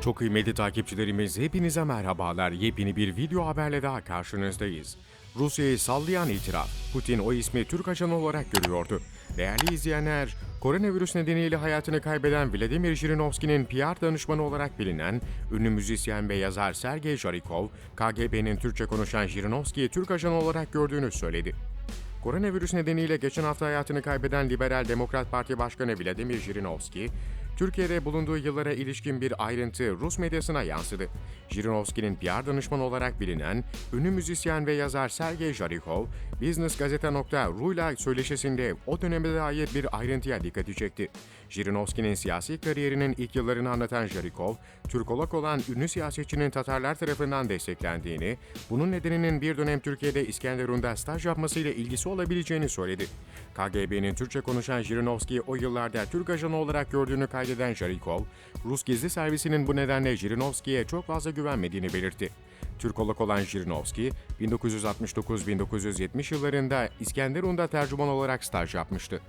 Çok kıymetli takipçilerimiz hepinize merhabalar. Yepyeni bir video haberle daha karşınızdayız. Rusya'yı sallayan itiraf. Putin o ismi Türk ajanı olarak görüyordu. Değerli izleyenler, koronavirüs nedeniyle hayatını kaybeden Vladimir Jirinovski'nin PR danışmanı olarak bilinen ünlü müzisyen ve yazar Sergey Jarikov, KGB'nin Türkçe konuşan Jirinovski'yi Türk ajanı olarak gördüğünü söyledi. Koronavirüs nedeniyle geçen hafta hayatını kaybeden Liberal Demokrat Parti Başkanı Vladimir Jirinovski, Türkiye'de bulunduğu yıllara ilişkin bir ayrıntı Rus medyasına yansıdı. Jirinovski'nin PR danışmanı olarak bilinen ünlü müzisyen ve yazar Sergey Jarikov, businessgazeta.ru ile söyleşisinde o döneme dair bir ayrıntıya dikkati çekti. Jirinovski'nin siyasi kariyerinin ilk yıllarını anlatan Jarikov, Türkolog olan ünlü siyasetçinin Tatarlar tarafından desteklendiğini, bunun nedeninin bir dönem Türkiye'de İskenderun'da staj yapmasıyla ilgisi olabileceğini söyledi. KGB'nin Türkçe konuşan Jirinovski'yi o yıllarda Türk ajanı olarak gördüğünü kaydeden Jarikov, Rus gizli servisinin bu nedenle Jirinovski'ye çok fazla güvenmediğini belirtti. Türkolog olan Jirinovski, 1969-1970 yıllarında İskenderun'da tercüman olarak staj yapmıştı.